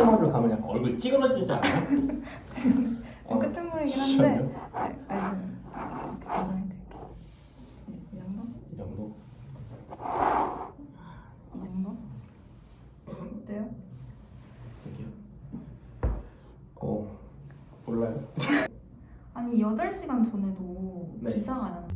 끄트머리로 가면 약간 얼굴 찌그러지지 않아요? 지금 어, 끄트머리긴 한데 잠시만요. 자, 알겠습니다. 이렇게 조정해드릴게요. 이 정도? 이 정도? 이 정도? 어때요? 여기요. 어 몰라요. 아니 8시간 전에도 네. 기사가 난캐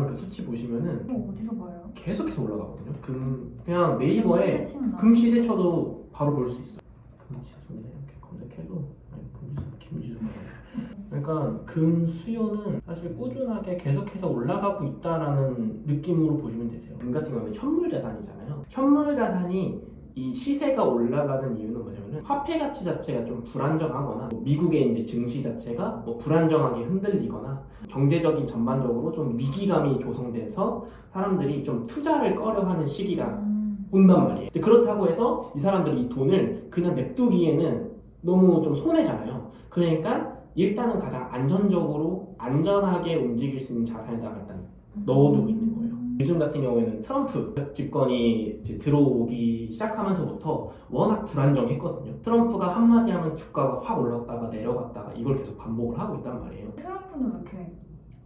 올라가는 그 수치 보시면은 이거 어디서 봐요? 계속해서 올라가거든요. 금 그냥 네이버에 시세 치면 금 시세 쳐도 바로 볼 수 있어요. 금지수네 이렇게 검색해도 아니 금지수 김지수 그러니까 금 수요는 사실 꾸준하게 계속해서 올라가고 있다라는 느낌으로 보시면 되세요. 금 같은 경우는 현물 자산이잖아요. 현물 자산이 이 시세가 올라가는 이유는 뭐냐면은 화폐 가치 자체가 좀 불안정하거나 뭐 미국의 이제 증시 자체가 뭐 불안정하게 흔들리거나 경제적인 전반적으로 좀 위기감이 조성돼서 사람들이 좀 투자를 꺼려하는 시기가 음. 온단 말이에요. 근데 그렇다고 해서 이 사람들이 이 돈을 그냥 냅두기에는 너무 좀 손해잖아요. 그러니까 일단은 가장 안전적으로 안전하게 움직일 수 있는 자산에다가 일단 넣어두고 있는 요. 요즘 같은 경우에는 트럼프 집권이 들어오기 시작하면서부터 워낙 불안정했거든요. 트럼프가 한마디 하면 주가가 확 올랐다가 내려갔다가 이걸 계속 반복을 하고 있단 말이에요. 트럼프는 왜 이렇게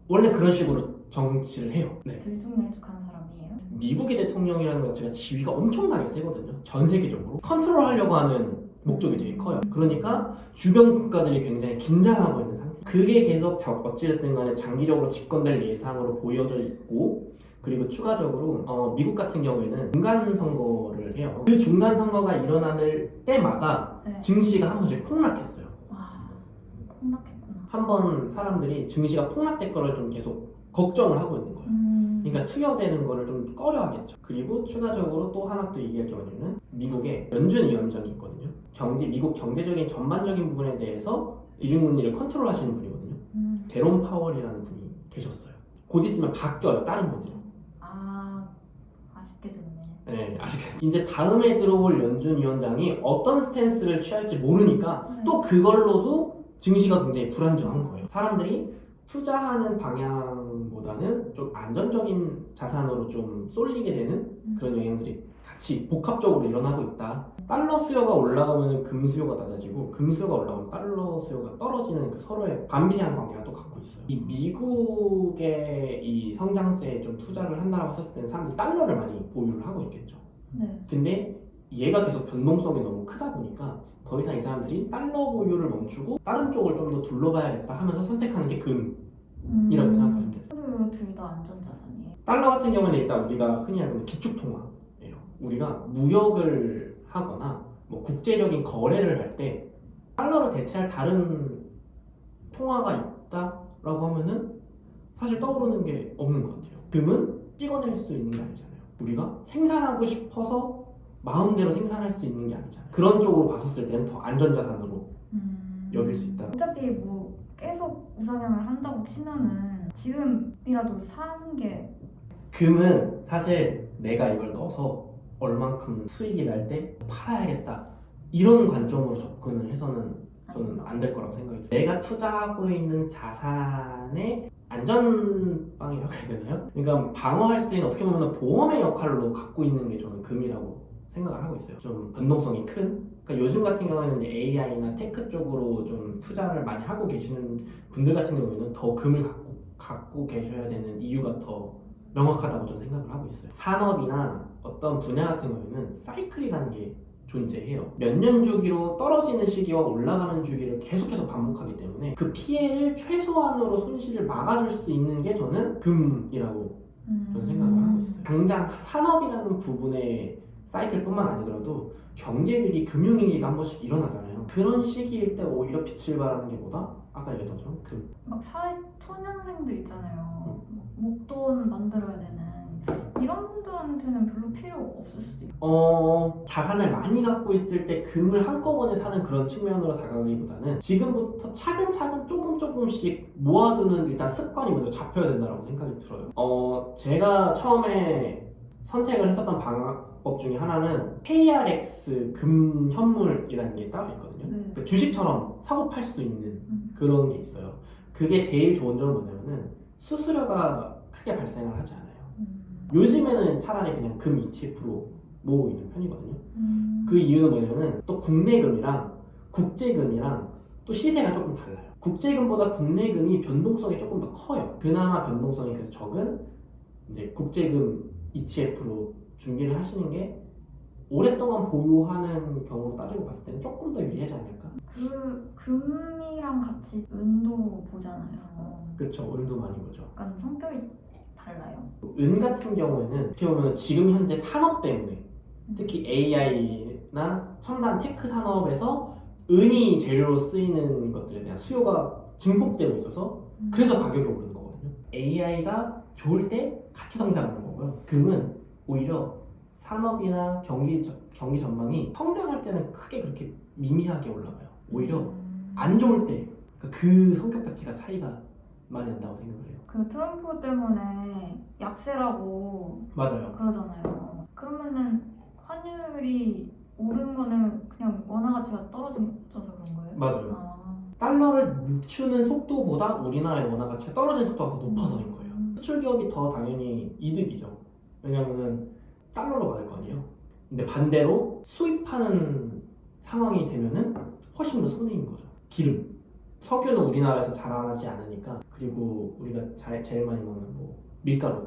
원래 그런 식으로 정치를 해요. 네. 들쭉날쭉한 사람이에요? 미국의 대통령이라는 것 자체가 지위가 엄청나게 세거든요. 전 세계적으로 컨트롤 하려고 하는 목적이 되게 커요. 그러니까 주변 국가들이 굉장히 긴장하고 있는 상태. 그게 계속 자- 어찌됐든 간에 장기적으로 집권될 예상으로 보여져 있고 그리고 추가적으로 어, 미국 같은 경우에는 중간 선거를 해요. 그 중간 선거가 일어날 때마다 네. 증시가 한 번씩 폭락했어요. 와 폭락했구나. 한 번 사람들이 증시가 폭락될 거를 좀 계속 걱정을 하고 있는 거예요. 음. 그러니까 투여되는 거를 좀 꺼려하겠죠. 그리고 추가적으로 또 하나 또 얘기할 게 뭐냐면 미국에 연준 위원장이 있거든요. 경제 미국 경제적인 전반적인 부분에 대해서 기준금리를 컨트롤하시는 분이거든요. 음. 제롬 파월이라는 분이 계셨어요. 곧 있으면 바뀌어요. 다른 분으로. 네, 아직 이제 다음에 들어올 연준 위원장이 어떤 스탠스를 취할지 모르니까 네. 또 그걸로도 증시가 굉장히 불안정한 거예요. 사람들이 투자하는 방향보다는 좀 안전적인 자산으로 좀 쏠리게 되는 음. 그런 영향들이 같이 복합적으로 일어나고 있다. 달러 수요가 올라가면 금 수요가 낮아지고 금 수요가 올라가면 달러 수요가 떨어지는 그 서로의 반비례한 관계가 또 갖고 있어요. 이 미국의 이 성장세에 좀 투자를 한다고 했었을 때는 사람들이 달러를 많이 보유를 하고 있겠죠. 네. 근데 얘가 계속 변동성이 너무 크다 보니까 더 이상 이 사람들이 달러 보유를 멈추고 다른 쪽을 좀 더 둘러봐야겠다 하면서 선택하는 게 금이라고 음. 생각하시면 돼요. 왜둘다 안전자산이에요? 달러 같은 경우는 일단 우리가 흔히 알고 기축통화예요. 우리가 무역을 하거나 뭐 국제적인 거래를 할 때 달러를 대체할 다른 통화가 있다라고 하면은 사실 떠오르는 게 없는 것 같아요. 금은 찍어낼 수 있는 게 아니잖아요. 우리가 생산하고 싶어서 마음대로 생산할 수 있는 게 아니잖아요. 그런 쪽으로 봤었을 때는 더 안전자산으로 음. 여길 수 있다. 어차피 뭐 계속 우상향을 한다고 치면은 지금이라도 사는 게 금은 사실 내가 이걸 넣어서 얼만큼 수익이 날 때 팔아야겠다 이런 관점으로 접근을 해서는 저는 안 될 거라고 생각이 들어요. 내가 투자하고 있는 자산의 안전방이라고 해야 되나요? 그러니까 방어할 수 있는 어떻게 보면 보험의 역할로 갖고 있는 게 저는 금이라고 생각을 하고 있어요. 좀 변동성이 큰. 그러니까 요즘 같은 경우에는 이제 AI나 테크 쪽으로 좀 투자를 많이 하고 계시는 분들 같은 경우에는 더 금을 갖고 갖고 계셔야 되는 이유가 더 명확하다고 저는 생각을 하고 있어요. 산업이나 어떤 분야 같은 경우에는 사이클이라는 게 존재해요. 몇 년 주기로 떨어지는 시기와 올라가는 주기를 계속해서 반복하기 때문에 그 피해를 최소한으로 손실을 막아줄 수 있는 게 저는 금이라고 음. 저는 생각을 하고 있어요. 당장 산업이라는 부분의 사이클뿐만 아니더라도 경제 위기, 금융 위기가 한 번씩 일어나잖아요. 그런 시기일 때 오히려 빛을 발하는 게 뭐다? 아까 얘기했던 것처럼 금. 막 사회 초년생들 있잖아요. 없을 수도 있고. 어, 자산을 많이 갖고 있을 때 금을 한꺼번에 사는 그런 측면으로 다가가기보다는 지금부터 차근차근 조금 조금씩 모아두는 일단 습관이 먼저 잡혀야 된다고 생각이 들어요. 어, 제가 처음에 선택을 했었던 방법 중에 하나는 KRX 금 현물이라는 게 따로 있거든요. 네. 그러니까 주식처럼 사고 팔 수 있는 음. 그런 게 있어요. 그게 제일 좋은 점은 뭐냐면은 수수료가 크게 발생을 하지 않아요. 음. 요즘에는 차라리 그냥 금 ETF로 모으고 있는 편이거든요. 음. 그 이유는 뭐냐면은 또 국내금이랑 국제금이랑 또 시세가 조금 달라요. 국제금보다 국내금이 변동성이 조금 더 커요. 그나마 변동성이 그래서 적은 이제 국제금 ETF로 준비를 하시는 게 오랫동안 보유하는 경우로 따지고 봤을 때는 조금 더 유리하지 않을까? 그 금이랑 같이 은도 보잖아요. 그쵸, 은도 많이 보죠. 약간 성격이 달라요. 은 같은 경우에는 어떻게 보면 지금 현재 산업 때문에 특히 AI나 첨단 테크 산업에서 은이 재료로 쓰이는 것들에 대한 수요가 증폭되고 있어서 음. 그래서 가격이 오르는 거거든요. AI가 좋을 때 같이 성장하는 거고요. 금은 오히려 산업이나 경기 저- 경기 전망이 성장할 때는 크게 그렇게 미미하게 올라가요. 오히려 음. 안 좋을 때 그 성격 자체가 차이가 많이 난다고 생각을 해요. 그 트럼프 때문에 약세라고 맞아요. 그러잖아요. 그러면은 환율이 오른 거는 그냥 원화 가치가 떨어져서 그런 거예요? 맞아요. 아. 달러를 늦추는 속도보다 우리나라의 원화 가치가 떨어지는 속도가 더 높아서인 거예요. 음. 수출 기업이 더 당연히 이득이죠. 왜냐면은 달러로 받을 거 아니에요. 근데 반대로 수입하는 상황이 되면은 훨씬 더 손해인 거죠. 기름. 석유는 우리나라에서 자라나지 않으니까 그리고 우리가 자- 제일 많이 먹는 뭐 밀가루,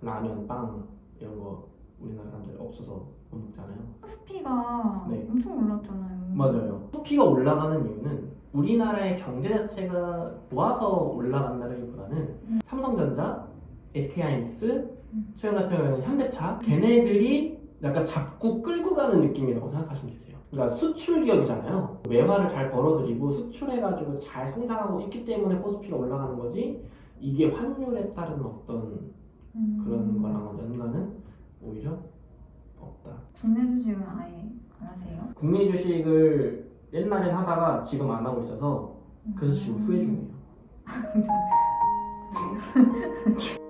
라면, 빵 이런 거 우리나라 사람들이 없어서 못 먹잖아요. 코스피가 네. 엄청 올랐잖아요. 맞아요. 커피가 올라가는 이유는 우리나라의 경제 자체가 좋아서 올라간다기보다는 삼성전자, SK하이닉스, 음. 최근 같은 경우에는 현대차 걔네들이 약간 잡고 끌고 가는 느낌이라고 생각하시면 되세요. 그러니까 수출 기업이잖아요. 외화를 잘 벌어들이고 수출해가지고 잘 성장하고 있기 때문에 코스피가 올라가는 거지. 이게 환율에 따른 어떤 음. 그런 거랑은 연관은 오히려 없다. 국내 주식은 아예 안 하세요? 국내 주식을 옛날엔 하다가 지금 안 하고 있어서 그래서 지금 후회 중이에요. 음.